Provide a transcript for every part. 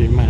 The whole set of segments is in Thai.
คร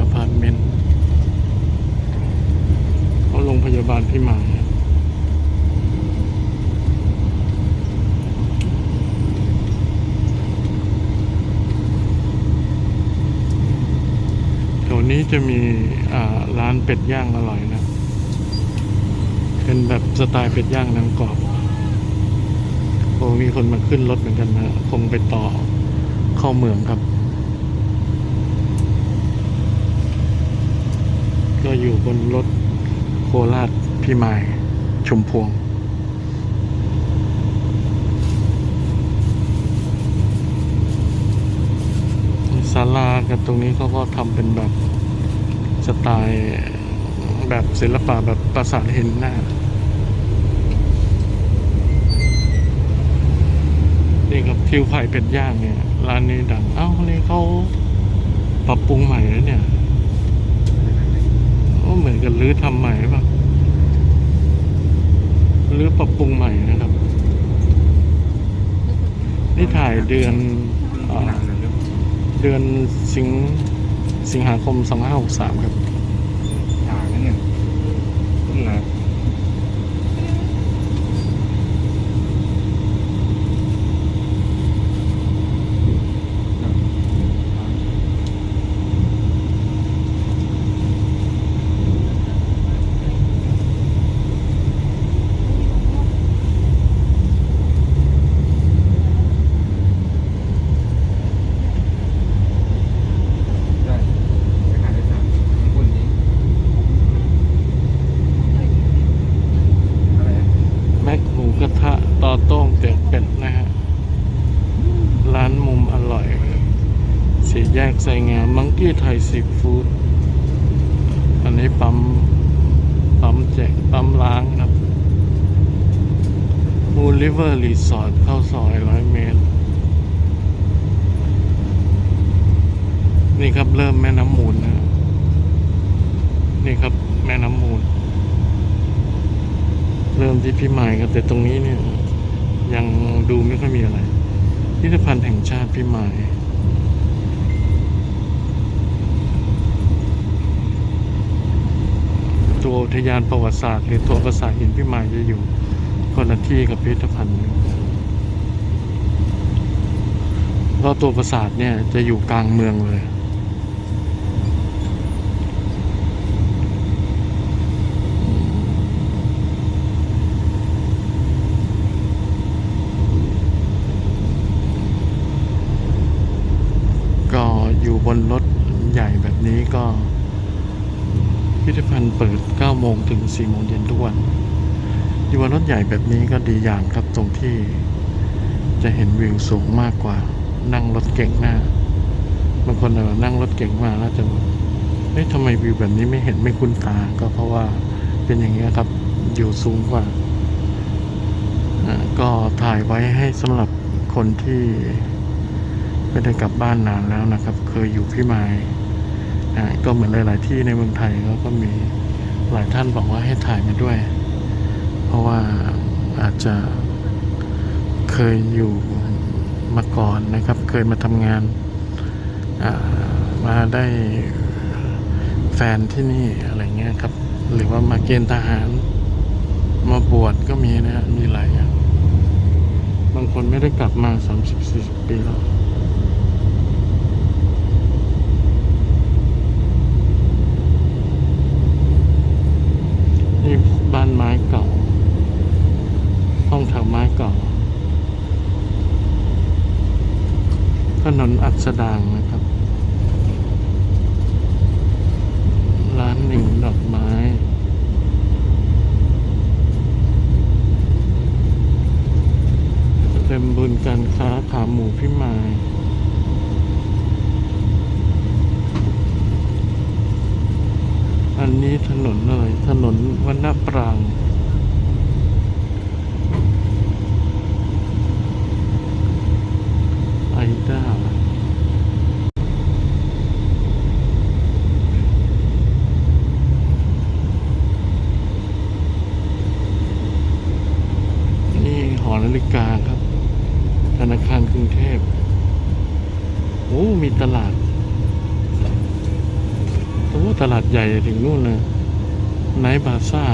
อพาร์ตเมนต์เขาโรงพยาบาลพิมายแถวนี้จะมีร้านเป็ดย่างอร่อยนะ เป็นแบบสไตล์เป็ดย่างนังกรอบโอ้มีคนมาขึ้นรถเหมือนกันนะ คงไปต่อเข้าเมืองครับ ก็อยู่บนรถโคราชพิมายชุมพวง ศาลากับตรงนี้เขาก็ทำเป็นแบบสไตล์แบบศิลปะแบบปราสาทหินหน้า นี่ครับทิวไผ่เป็ดย่างเนี่ย ร้านนี้ดัง เอ้านี่เขาปรับปรุงใหม่แล้วเนี่ย เหมือนกันรื้อทำใหม่ป่ะรื้อปรับปรุงใหม่นะครับ นี่ถ่ายเดือนอเดือนสิงสิงหาคม 2563 ครับถ่ายนั่นเนี่ยต้นนะ ได้ไปหาได้สามคนนี้อะไรนะ แม็กหมูกระทะต่อโต้งเตี๋ยวเป็ดนะฮะ ร้านมุมอร่อยสี่แยกใส่งามมังกี้ไทยซีฟู้ดอันนี้ ปั๊มปั๊มแจกปั๊มล้างครับมูลิเวอร์รีสอร์ทเข้าซอยร้อยเมตร นี่ครับเริ่มแม่น้ำมูลนะนี่ครับแม่น้ำมูล เริ่มที่พี่ใหม่ครับ แต่ตรงนี้เนี่ย ยังดูไม่ค่อยมีอะไรพิพิธภัณฑ์แห่งชาติพี่ใหม่ ตัวอุทยานประวัติศาสตร์ หรือตัวปราสาทหินพี่ใหม่จะอยู่คนละที่กับพิพิธภัณฑ์เพราะตัวปราสาทเนี่ยจะอยู่กลางเมืองเลย ก็อยู่บนรถใหญ่แบบนี้ก็ พิพิธภัณฑ์เปิด 9 โมงถึง 4 โมงเย็นทุกวันอยู่บนรถใหญ่แบบนี้ก็ดีอย่างครับตรงที่จะเห็นวิวสูงมากกว่า นั่งรถเก่งหน้า บางคนอานั่งรถเก่งมาแล้วจะเฮ้ยทำไมวิวแบบนี้ไม่เห็นไม่คุ้นตา ก็เพราะว่าเป็นอย่างนี้ครับ อยู่สูงกว่า ก็ถ่ายไว้ให้สำหรับคนที่ไม่ได้กลับบ้านนานแล้วนะครับ เคยอยู่พี่มาย ก็เหมือนหลาย ๆ ที่ในเมืองไทยเขาก็มีหลายท่านบอกว่าให้ถ่ายมาด้วย เพราะว่าอาจจะเคยอยู่มาก่อนนะครับ เคยมาทำงานมาได้แฟนที่นี่อะไรเงี้ยครับ หรือว่ามาเกณฑ์ทหารมาบวชก็มีนะฮะมีหลายอย่างบางคนไม่ได้กลับมา 30-40 ปีแล้ว นี่ บ้านไม้เก่า ห้องแถวไม้เก่า ถนนอัสดางนะครับ ร้านหนึ่งดอกไม้ เต็มบุญการค้าขาหมูพิมาย อันนี้ถนนอะไรถนนวันนาปรางไอด้านี่หอนาฬิกาครับ ธนาคารกรุงเทพ โอ้ มีตลาด ตลาดใหญ่ถึงนู่นเลยไนท์บาซ่า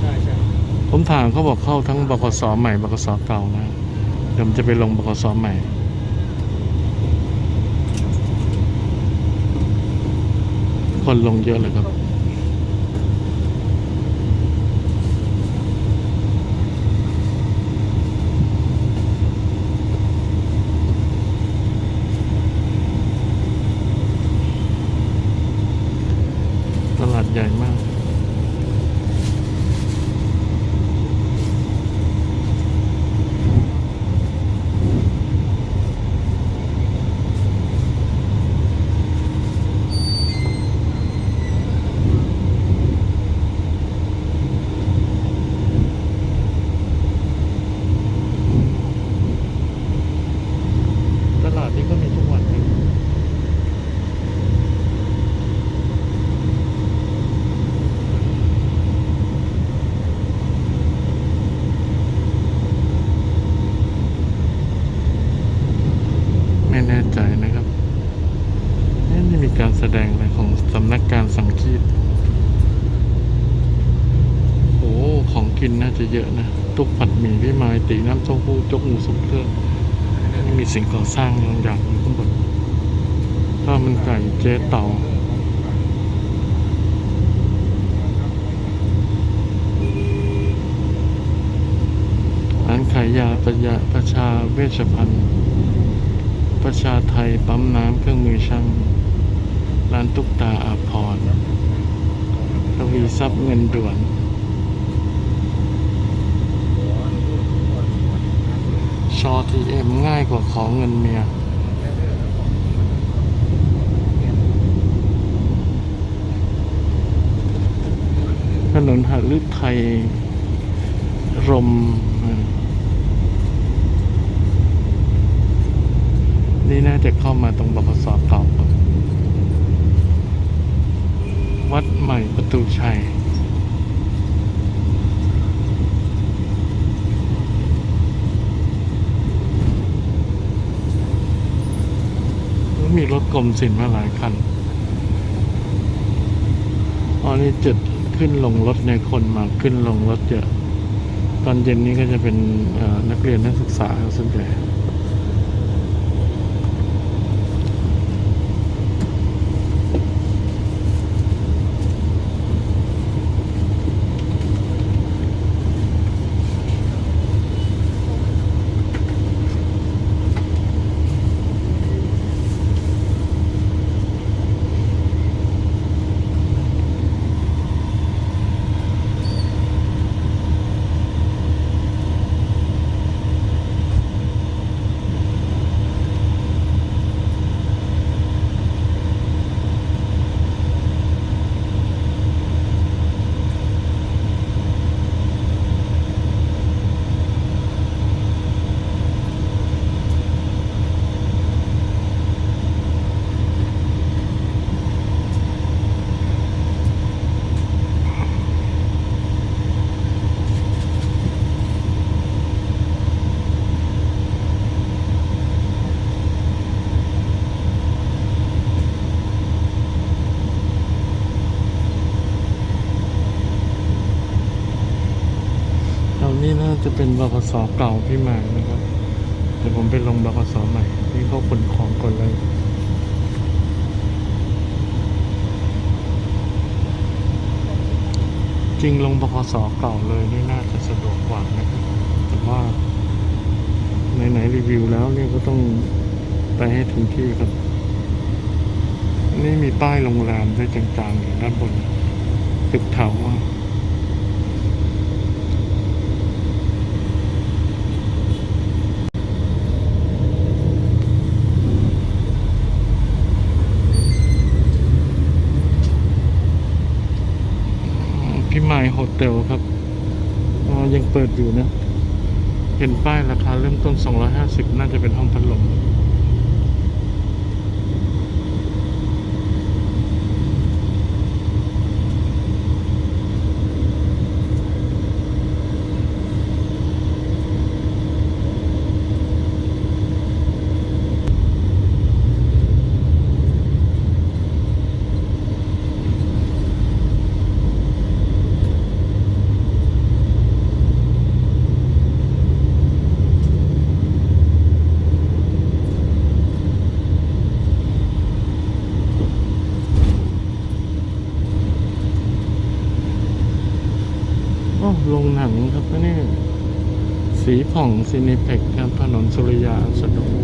ใช่ใช่ผมถามเขาบอกเข้าทั้งบกสใหม่บกสเก่านะเดี๋ยวผมจะไปลงบกสใหม่ คนลงเยอะเลยครับ ตลาดใหญ่มาก ตลาดนี้ก็มีทุกวันนะไม่แน่ใจนะครับเอ๊ะนี่มีการแสดงอะไรของสำนักการสังคีตโอ้ของกินน่าจะเยอะนะ ตุกผัดหมี่พี่ไม้ตีน้ำเต้าหู้จกหมูสุกเครื่อมีสิ่งก่อสร้างบางอย่างอยู่ข้างบนข้าวมันไก่เจ๊เต่าร้านขายยาประยาประชาเวชภัณฑ์ ประชาไทยปั๊มน้ำเครื่องมือช่างร้านตุ๊กตาอาพรณ์ทวีทรัพย์เงินด่วน ชอทีเอ็มง่ายกว่าของเงินเมียถนนหฤทัยรม นี่น่าจะเข้ามาตรงบกสเก่าครับวัดใหม่ประตูชัย มีรถกรมสินมาหลายคันอันนี้จุดขึ้นลงรถในคนมาขึ้นลงรถเยอะ ตอนเย็นนี้ก็จะเป็นนักเรียนนักศึกษาส่วนใหญ่ จะเป็นบกสเก่าพี่หม่นะครับเดี๋ยวผมไปลงบกสใหม่นี่เขาขนของก่อนเลยจริงลงบกสเก่าเลยนี่น่าจะสะดวกกว่านะครับแต่ว่าไหนๆรีวิวแล้วเนี่ยก็ต้องไปให้ถึงที่ครับ นี่มีป้ายโรงแรมด้วยจางๆอยู่ด้านบนตึกแถวอะพี่ไมายโฮ เทลครับอ๋อยังเปิดอยู่นะ เห็นป้ายราคาเริ่มต้น 250 น่าจะเป็นห้องพัดลม โอ้โรงหนังครับนี่สีผ่อง ซินิเพ็กครับถนนสุริยาสนุก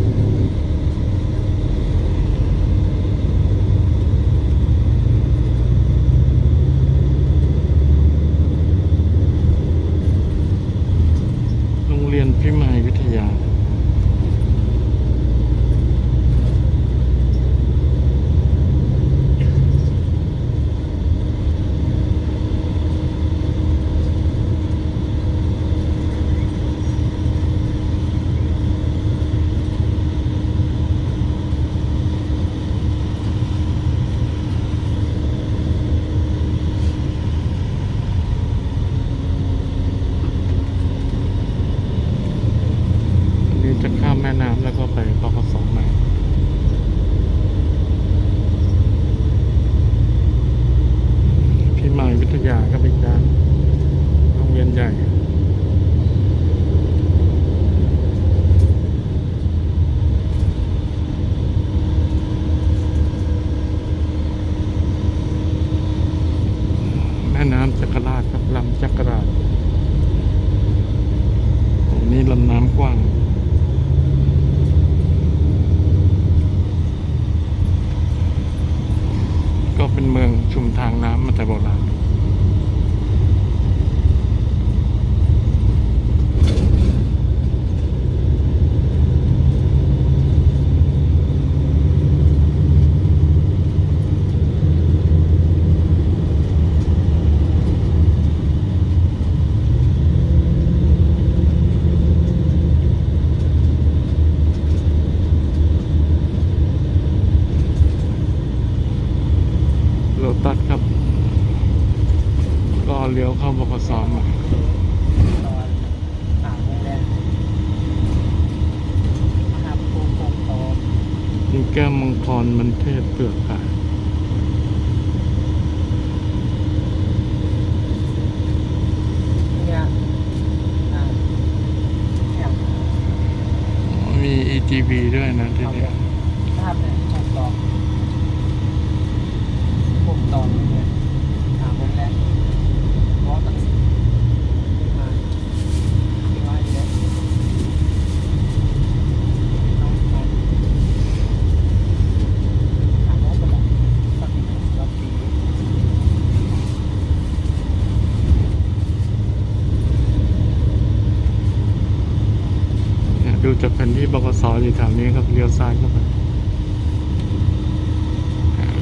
อยู่แถวนี้ครับเลี้ยวซ้ายเข้าไป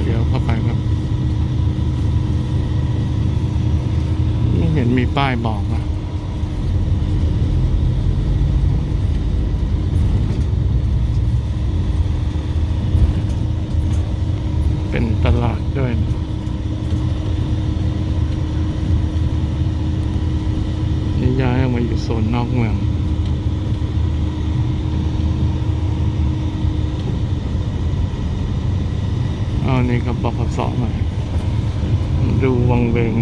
เลี้ยวเข้าไปครับ ไม่เห็นมีป้ายบอกนะเป็นตลาดด้วยนะนี่ย้ายออกมาอยู่โซนนอกเมือง อนนี้กับปพสหน่อยดูวังเวง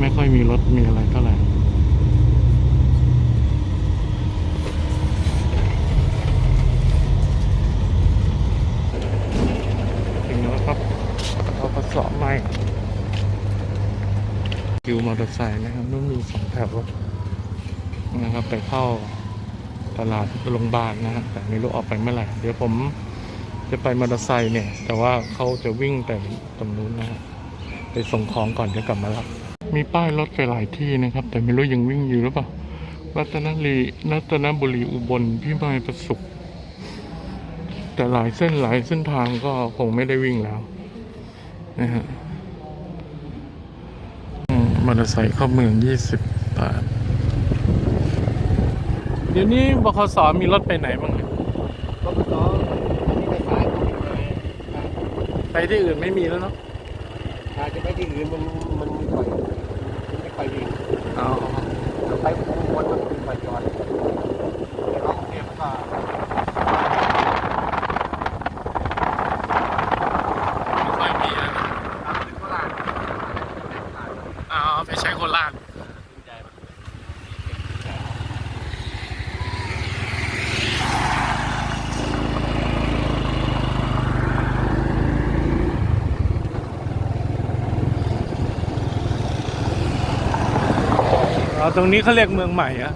ไม่ค่อยมีรถมีอะไรเท่าไหร่ถึงแล้วครับปพสใหม่คิวมอเตอร์ไซค์นะครับนุ่มมีสองแถวนะครับไปเข้าตลาดโรงพยาบาลนะครับแต่ไม่รู้ออกไปเมื่อไหร่ เดี๋ยวผม จะไปมอเตอร์ไซค์เนี่ย แต่ว่าเขาจะวิ่งแต่ตรงนู้นนะฮะไปส่งของก่อนจะกลับมารับ มีป้ายรถไปหลายที่นะครับ แต่ไม่รู้ยังวิ่งอยู่หรือเปล่ารัตนรีรัตนบุรีอุบลพิมายประสุขแต่หลายเส้นหลายเส้นทางก็คงไม่ได้วิ่งแล้วนะฮะมอเตอร์ไซค์เข้าเมืองยี่สิบบาท เดี๋ยวนี้บคสมีรถไปไหนบ้างเนี่ย รถต่อที่ไปสายก็มีไหม ไป ที่อื่นไม่มีแล้วเนาะอาจจะไปที่อื่นมันมันไม่ค่อยมันไม่ค่อยดีง อ๋อ ไปวนมันคือไปจอดเอาเก็บก็ ไม่ค่อยมีแล้วนะ ทำถึงโคราช อ๋อไปใช้โคราช ใหญ่มาก อ๋อ ตรงนี้เขาเรียกเมืองใหม่อะ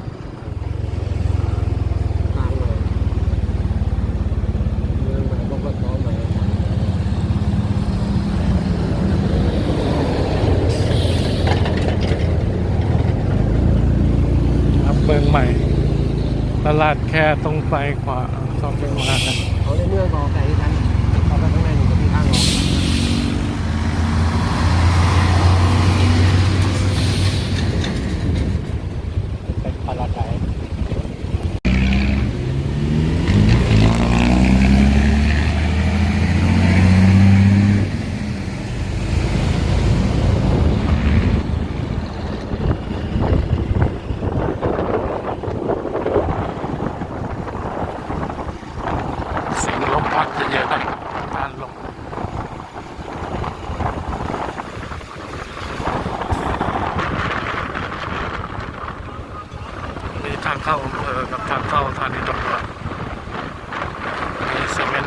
เมืองใหม่บกสใหม่ครับเมืองใหม่ตลาดแค่ตรงไปขวาเข้าไปมาเขาในเมืองก็ไกลกันเขาไปข้างในนี่ก็มีทางออกเป็นพาราไดซ์ เสียงลมพัดจะเยอะหน่อยการลมมีทางเข้าอำเภอกับทางเข้าสถานีตำรวจมีเซเว่น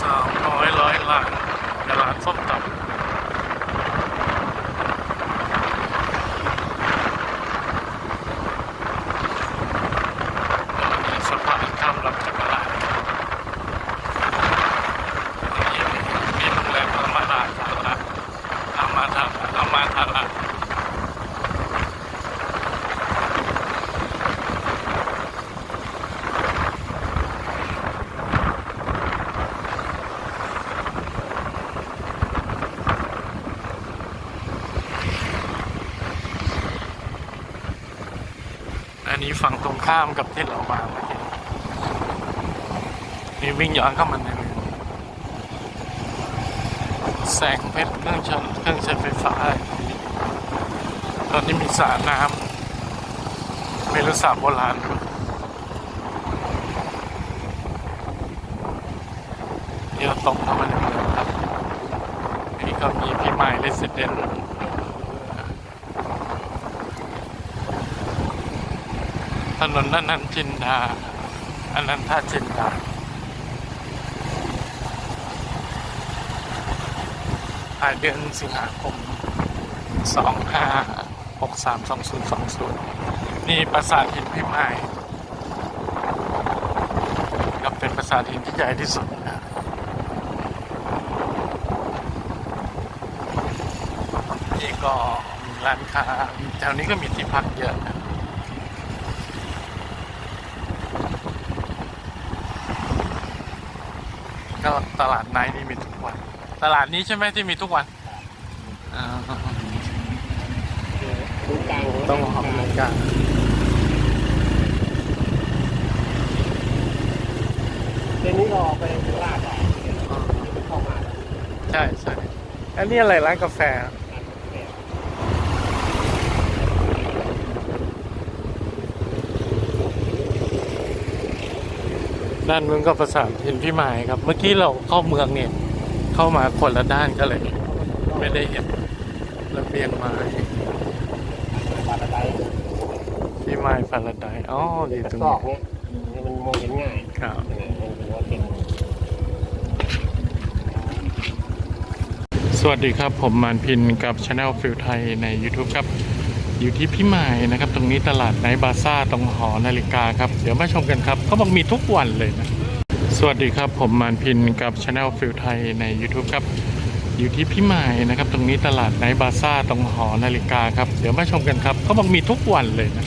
สามร้อยร้อยล้านตลาดส้มตำมีสะพานข้ามลำตะกร้ามีมีโรงแรมอามาดาทาระอามาทาอามาทาระอันนี้ฝั่งตรง ข้ามกับที่เรามาเมื่อกี้นี่วิ่งย้อนเข้ามาในเมืองแสงเพชรเครื่องชนเครื่องใช้ไฟฟ้าตอนนี้มีสระน้ำไม่รู้สระโบราณหรือเดี๋ยวตรงเข้ามาในเมืองครับนี่ก็มีพี่ไม้เลสเดน ถนนนันนันจินดาอนันท่าจินดาปลายเดือนสิงหาคมสองห้าหกสามสองศูนย์สองศูนย์นี่ปราสาทหินพิมายก็เป็นปราสาทหินที่ใหญ่ที่สุดนะนี่ก็ร้านค้าแถวนี้ก็มีที่พักเยอะนะ ก็ตลาดไนท์นี่มีทุกวัน ตลาดนี้ใช่ไหมที่มีทุกวันอ่าตรงกลางต้องออกกำลังกายเส้นนี้ก็ออกไปโคราชได้เข้ามา ใช่ใช่อันนี้อะไรร้านกาแฟ ด้านเมืองก็ประสาทเห็นพี่หมายครับ เมื่อกี้เราเข้าเมืองเนี่ย เข้ามาคนละด้านก็เลย ไม่ได้เห็นระเบียงไม้พาราไดซ์พี่ไม้ไม้ฟาราไดซ์อ๋ออยู่กระตรงซอนี้กเนี่ยให้มันมองเห็นง่ายครับเนี่ยมันเป็นว่าเป็นสวัสดีครับผมมานพินกับช anel ฟิลไทยใน YouTube ครับ อยู่ที่พี่มายนะครับ ตรงนี้ตลาดไนบาซ่าตรงหอนาฬิกาครับ เดี๋ยวมาชมกันครับเขาบอกมีทุกวันเลยนะ สวัสดีครับผมมานพินกับช anel ฟิลไทยใน YouTube ครับ อยู่ที่พี่มายนะครับ ตรงนี้ตลาดไนบาซ่าตรงหอนาฬิกาครับ เดี๋ยวมาชมกันครับเขาบอกมีทุกวันเลยนะ